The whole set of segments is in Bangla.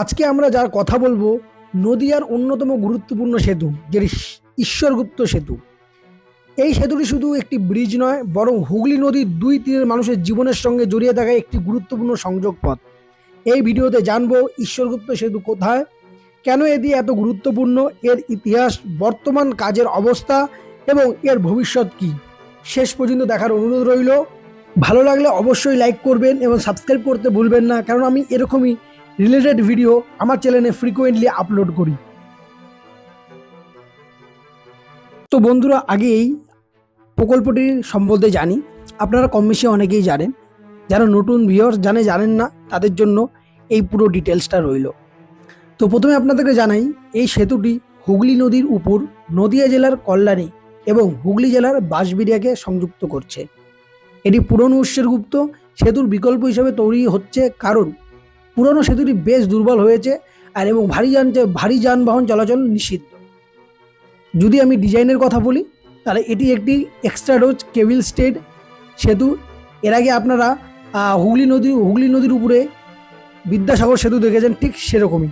আজকে আমরা যার কথা বলব, নদিয়ার অন্যতম গুরুত্বপূর্ণ সেতু যেটি ঈশ্বরগুপ্ত সেতু। এই সেতুটি শুধু একটি ব্রিজ নয়, বরং হুগলি নদীর দুই তীরের মানুষের জীবনের সঙ্গে জড়িয়ে থাকা একটি গুরুত্বপূর্ণ সংযোগ পথ। এই ভিডিওতে জানব ঈশ্বরগুপ্ত সেতু কোথায়, কেন এটি এত গুরুত্বপূর্ণ, এর ইতিহাস, বর্তমান কাজের অবস্থা এবং এর ভবিষ্যৎ কী। শেষ পর্যন্ত দেখার অনুরোধ রইল। ভালো লাগলে অবশ্যই লাইক করবেন এবং সাবস্ক্রাইব করতে ভুলবেন না, কারণ আমি এরকমই রিলেটেড ভিডিও আমার চ্যানেলে ফ্রিকোয়েন্টলি আপলোড করি। তো বন্ধুরা, আগে এই প্রকল্পটির সম্বন্ধে জানি। আপনারা কম বেশি অনেকেই জানেন। যারা নতুন ভিউয়ার্স জানে, জানেন না, তাদের জন্য এই পুরো ডিটেলসটা রইল। তো প্রথমে আপনাদেরকে জানাই, এই সেতুটি হুগলি নদীর উপর নদিয়া জেলার কল্যাণী এবং হুগলি জেলার বাঁশবিরিয়াকে সংযুক্ত করছে। এটি পুরনো উৎসেরগুপ্ত সেতুর বিকল্প হিসেবে তৈরি হচ্ছে কারণ পুরনো সেতুটি বেশ দুর্বল হয়েছে আর এবং ভারী যান ভারী যানবাহন চলাচল নিষিদ্ধ। যদি আমি ডিজাইনের কথা বলি, তাহলে এটি একটি এক্সট্রা রোজ কেবিল স্টেড সেতু। এর আগে আপনারা হুগলি নদী হুগলি নদীর উপরে বিদ্যাসাগর সেতু দেখেছেন, ঠিক সেরকমই।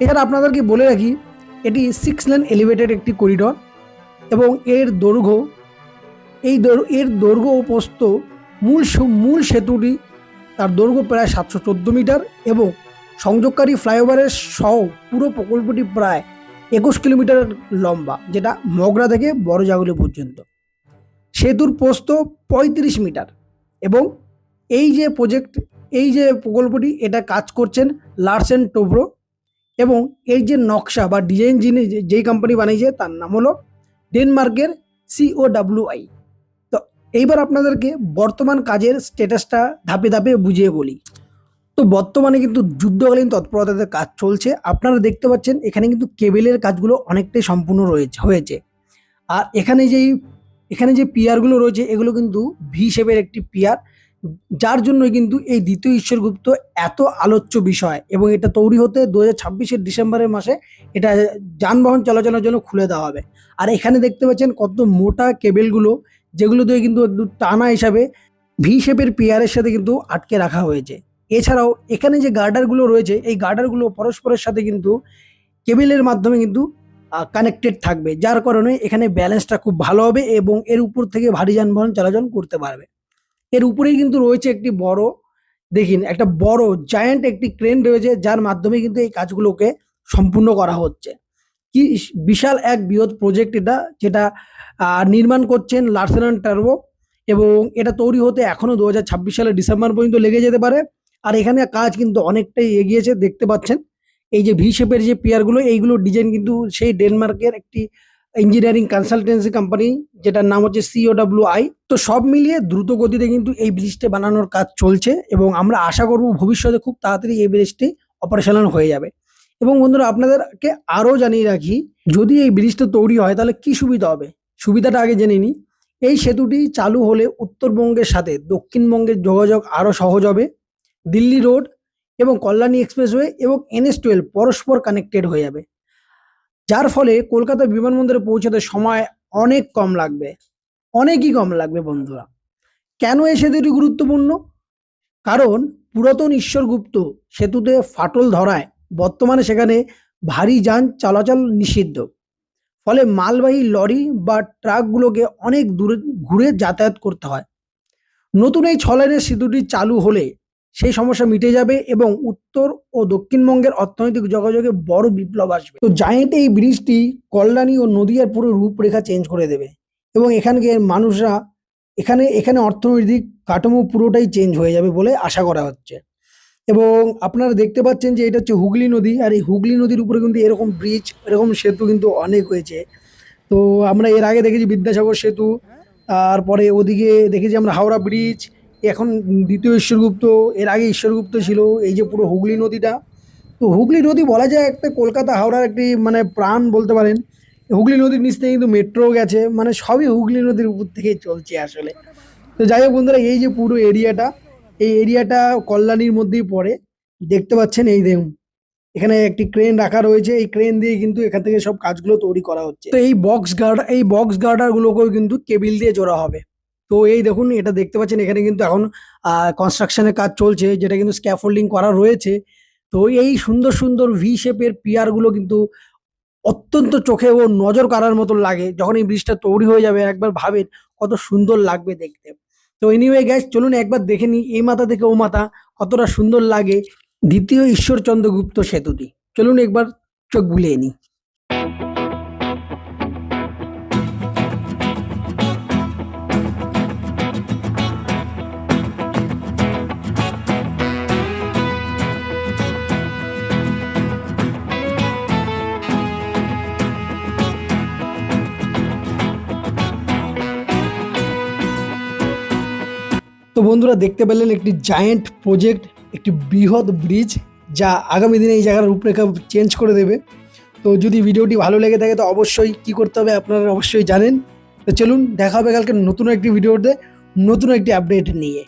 এছাড়া আপনাদেরকে বলে রাখি, এটি সিক্স লেন এলিভেটেড একটি করিডর এবং এর দৈর্ঘ্য এই এর দৈর্ঘ্য ও প্রস্থ মূল মূল সেতুটি তার দৈর্ঘ্য প্রায় সাতশো চোদ্দ মিটার এবং সংযোগকারী ফ্লাইওভারের সহ পুরো প্রকল্পটি প্রায় একুশ কিলোমিটার লম্বা, যেটা মগরা থেকে বড় জাগুলি পর্যন্ত। সেতুর পোস্ত পঁয়ত্রিশ মিটার এবং এই যে প্রজেক্ট এই যে প্রকল্পটি, এটা কাজ করছেন লার্সেন টোব্রো এবং এই যে নকশা বা ডিজাইন যিনি যেই কোম্পানি বানিয়েছে, তার নাম হলো ডেনমার্কের সিওডাব্লিউআই এইবার আপনাদেরকে বর্তমান কাজের স্ট্যাটাসটা ধাপে ধাপে বুঝিয়ে বলি। তো বর্তমানে কিন্তু যুদ্ধকালীন তৎপরতাতে কাজ চলছে। আপনারা দেখতে পাচ্ছেন, এখানে কিন্তু কেবেলের কাজগুলো অনেকটাই সম্পূর্ণ রয়েছে, হয়েছে। আর এখানে যেই, এখানে যে পিয়ারগুলো রয়েছে, এগুলো কিন্তু ভি শেপের একটি পিয়ার যার জন্য কিন্তু এই দ্বিতীয় ঈশ্বরগুপ্ত এত আলোচ্য বিষয় এবং এটা তৈরি হতে দু হাজার ডিসেম্বরের মাসে এটা যানবাহন চলাচলের জন্য খুলে দেওয়া হবে। আর এখানে দেখতে পাচ্ছেন কত মোটা কেবেলগুলো যেগুলো দিয়ে কিন্তু টানা হিসাবে ভি শেপের পিয়ারের সাথে কিন্তু আটকে রাখা হয়েছে। এছাড়াও এখানে যে গার্ডারগুলো রয়েছে, এই গার্ডারগুলো পরস্পরের সাথে কিন্তু কেবেলের মাধ্যমে কিন্তু কানেক্টেড থাকবে। যার কারণে এখানে ব্যালেন্সটা খুব ভালো হবে এবং এর উপর থেকে ভারী যানবাহন চলাচল করতে পারবে। এর উপরেই কিন্তু রয়েছে একটি বড়, দেখিন, একটা বড় জায়ান্ট একটি ক্রেন রয়েছে, যার মাধ্যমে কিন্তু এই কাজগুলোকে সম্পূর্ণ করা হচ্ছে। কি বিশাল এক বৃহৎ প্রজেক্ট এটা, যেটা নির্মাণ করছেন লার্সেন টার্বো এবং এটা তৈরি হতে এখনও দু সালের ডিসেম্বর পর্যন্ত লেগে যেতে পারে। আর এখানে কাজ কিন্তু অনেকটাই এগিয়েছে, দেখতে পাচ্ছেন। এই যে ভি শেপের যে পেয়ারগুলো এইগুলো ডিজাইন কিন্তু সেই ডেনমার্কের একটি ইঞ্জিনিয়ারিং কনসালটেন্সি কোম্পানি যেটার নাম হচ্ছে সিওডাব্লিউ আই তো সব মিলিয়ে দ্রুত গতিতে কিন্তু এই ব্রিজটা বানানোর কাজ চলছে এবং আমরা আশা করব ভবিষ্যতে খুব তাড়াতাড়ি এই ব্রিজটি অপারেশনাল হয়ে যাবে। এবং বন্ধুরা, আপনাদেরকে আরও জানিয়ে রাখি, যদি এই ব্রিজটা তৈরি হয়, তাহলে কি সুবিধা হবে? সুবিধাটা আগে জেনে নিই। এই সেতুটি চালু হলে উত্তরবঙ্গের সাথে দক্ষিণবঙ্গের যোগাযোগ আরও সহজ হবে। দিল্লি রোড এবং কল্যাণী এক্সপ্রেসওয়ে এবং এনএস টুয়েলভ পরস্পর কানেক্টেড হয়ে যাবে। যার ফলে কলকাতা বিমানবন্দরে পৌঁছাতে সময় অনেক কম লাগবে। অনেকই কম লাগবে, বন্ধুরা। কেন এই সেতুটি গুরুত্বপূর্ণ? কারণ পুরাতন ঈশ্বরগুপ্ত সেতুতে ফাটল ধরায় বর্তমানে সেখানে ভারী যান চলাচল নিষিদ্ধ। ফলে মালবাহী লরি বা ট্রাকগুলোকে অনেক দূরে ঘুরে যাতায়াত করতে হয়। নতুন এই ছলাইনের সেতুটি চালু হলে সেই সমস্যা মিটে যাবে এবং উত্তর ও দক্ষিণবঙ্গের অর্থনৈতিক যোগাযোগে বড় বিপ্লব আসবে। তো জায়েন্ট এই ব্রিজটি কল্যাণী ও নদীয়ার পুরো রূপরেখা চেঞ্জ করে দেবে এবং এখানকার মানুষরা, এখানে এখানে অর্থনৈতিক কাঠামো পুরোটাই চেঞ্জ হয়ে যাবে বলে আশা করা হচ্ছে। এবং আপনারা দেখতে পাচ্ছেন যে এটা হচ্ছে হুগলি নদী, আর এই হুগলি নদীর উপরে কিন্তু এরকম ব্রিজ এরকম সেতু কিন্তু অনেক হয়েছে। তো আমরা এর আগে দেখেছি বিদ্যাসাগর সেতু, তারপরে ওদিকে দেখেছি আমরা হাওড়া ব্রিজ এখন দ্বিতীয় ঈশ্বরগুপ্ত, এর আগে ঈশ্বরগুপ্ত ছিল, এই যে পুরো হুগলি নদীটা। তো হুগলি নদী বলা যায় একটা কলকাতা হাওড়ার একটি মানে প্রাণ বলতে পারেন। হুগলি নদীর নিচ থেকে কিন্তু মেট্রো গেছে মানে সবই হুগলি নদীর উপর থেকেই চলছে আসলে। তো যাই হোক বন্ধুরা, এই যে পুরো এরিয়াটা এই এরিয়াটা কল্যাণীর মধ্যেই পড়ে। দেখতে পাচ্ছেন এই দেখুন, এখানে একটি ক্রেন রাখা রয়েছে। এই ক্রেন দিয়ে কিন্তু এখান থেকে সব কাজগুলো তৈরি করা হচ্ছে। তো এই বক্স গার্ড এই বক্স গার্ডার গুলোকেও কিন্তু কেবিল দিয়ে জোড়া হবে। তো এই দেখুন, এটা দেখতে পাচ্ছেন, এখানে কিন্তু এখন কনস্ট্রাকশনের কাজ চলছে, যেটা কিন্তু স্ক্যাফোল্ডিং করা রয়েছে। তো এই সুন্দর সুন্দর ভি শেপের পিয়ারগুলো কিন্তু অত্যন্ত চোখে ও নজর কাড়ার মতো লাগে। যখন এই ব্রিজটা তৈরি হয়ে যাবে, একবার ভাবেন কত সুন্দর লাগবে দেখতে। তো এনিওয়ে গ্যাস চলুন একবার দেখে নিই এই মাথা থেকে ও মাথা কতটা সুন্দর লাগে। দ্বিতীয় ঈশ্বরচন্দ্র গুপ্ত সেতুটি। চলুন একবার চোখ বুলিয়ে নিই। তো বন্ধুরা দেখতে পেলেন একটি জায়েন্ট প্রজেক্ট একটি বৃহৎ ব্রিজ যা আগামী দিনে এই জায়গার রূপরেখা চেঞ্জ করে দেবে। তো যদি ভিডিওটি ভালো লেগে থাকে, তো অবশ্যই কি করতে হবে আপনারা অবশ্যই জানেন। তো চলুন, দেখা হবে কালকে নতুন একটি ভিডিওতে নতুন একটি আপডেট নিয়ে।